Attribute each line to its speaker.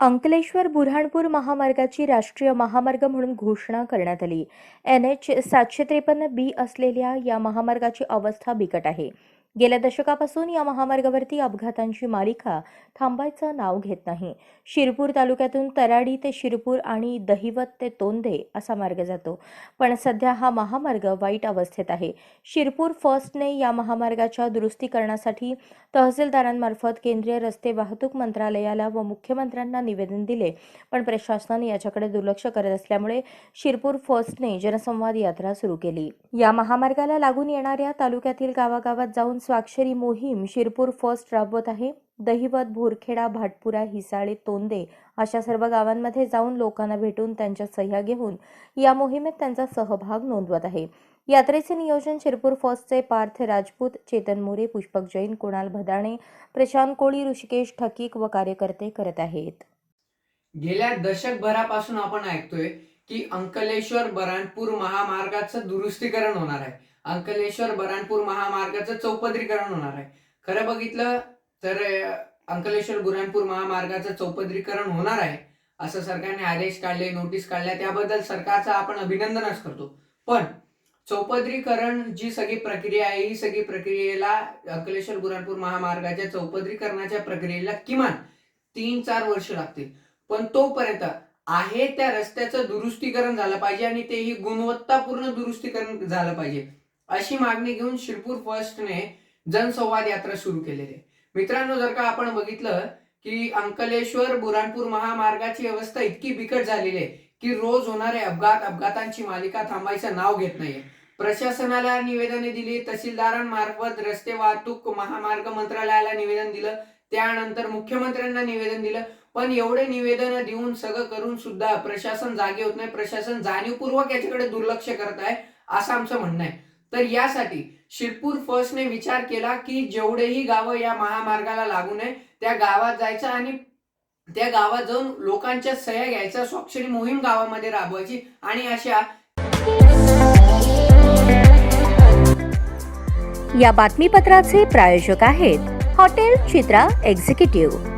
Speaker 1: अंकलेश्वर बुऱ्हाणपूर महामार्गाची राष्ट्रीय महामार्ग म्हणून घोषणा करण्यात आली. एन एच सातशे त्रेपन्न बी असलेल्या या महामार्गाची अवस्था बिकट आहे. गेल्या दशकापासून या महामार्गावरती अपघातांची मालिका थांबायचं नाव घेत नाही. शिरपूर तालुक्यातून तराडी ते शिरपूर आणि दहिवत ते तोंदे असा मार्ग जातो. पण सध्या हा महामार्ग वाईट अवस्थेत आहे. शिरपूर फर्स्टने या महामार्गाच्या दुरुस्तीकरणासाठी तहसीलदारांमार्फत केंद्रीय रस्ते वाहतूक मंत्रालयाला व मुख्यमंत्र्यांना निवेदन दिले. पण प्रशासनाने याच्याकडे दुर्लक्ष करत असल्यामुळे शिरपूर फर्स्टने जनसंवाद यात्रा सुरू केली. या महामार्गाला लागून येणाऱ्या तालुक्यातील गावागावात जाऊन स्वाक्षरी मोहीम शिरपूर फर्स्ट राबवत आहे. दहिवत भोरखेडा भाटपुरा हिसाळे तोंदे अशा सर्व गावांमध्ये जाऊन लोकांना भेटून त्यांच्या सह्या घेऊन या मोहिमेत त्यांचा सहभाग नोंदवत आहे. यात्रेचे नियोजन शिरपूर फर्स्टचे पार्थ राजपूत चेतन मोरे पुष्पक जैन कुणाल भदाणे प्रशांत कोळी ऋषिकेश ठकीक व कार्यकर्ते करत आहेत.
Speaker 2: गेल्या दशकभरापासून आपण ऐकतोय की अंकलेश्वर बराणपूर महामार्गाचं दुरुस्तीकरण होणार आहे. अंकलेश्वर बराणपूर महामार्गाचं चौपदरीकरण होणार आहे. खरं बघितलं तर अंकलेश्वर बुराणपूर महामार्गाचं चौपदरीकरण होणार आहे. असं सरकारने आदेश काढले नोटीस काढल्या त्याबद्दल सरकारचं आपण अभिनंदनच करतो. पण चौपदरीकरण जी सगळी प्रक्रिया आहे ही सगळी प्रक्रियेला अंकलेश्वर बुराणपूर महामार्गाच्या चौपदरीकरणाच्या प्रक्रियेला किमान तीन चार वर्ष लागतील. पण तोपर्यंत आहे त्या रस्त्याचं दुरुस्तीकरण झालं पाहिजे आणि तेही गुणवत्तापूर्ण दुरुस्तीकरण झालं पाहिजे. अशी मागणी घेऊन शिरपूर फर्स्टने जनसंवाद यात्रा सुरू केलेली आहे. मित्रांनो जर का आपण बघितलं की अंकलेश्वर बुराणपूर महामार्गाची अवस्था इतकी बिकट झालेली आहे की रोज होणारे अपघात अपघातांची मालिका थांबायचं नाव घेत नाहीये. प्रशासनाला निवेदने दिली तहसीलदारांमार्फत रस्ते वाहतूक महामार्ग मंत्रालयाला निवेदन दिलं त्यानंतर मुख्यमंत्र्यांना निवेदन दिलं. पण एवढे निवेदन देऊन सगळं करून सुद्धा प्रशासन जागे होत नाही. प्रशासन जाणीवपूर्वक याच्याकडे दुर्लक्ष करत आहे असं आमचं म्हणणं आहे. तर यासाठी शिरपूर फर्स्टने विचार केला की जेवढेही गावं या महामार्गाला लागू नये त्या गावात जायचं आणि त्या गावात जाऊन लोकांच्या सह्या घ्यायचा स्वाक्षरी मोहीम गावामध्ये राबवायची आणि अशा
Speaker 1: या बातमीपत्राचे प्रायोजक आहेत हॉटेल चित्रा एक्झिक्युटिव्ह.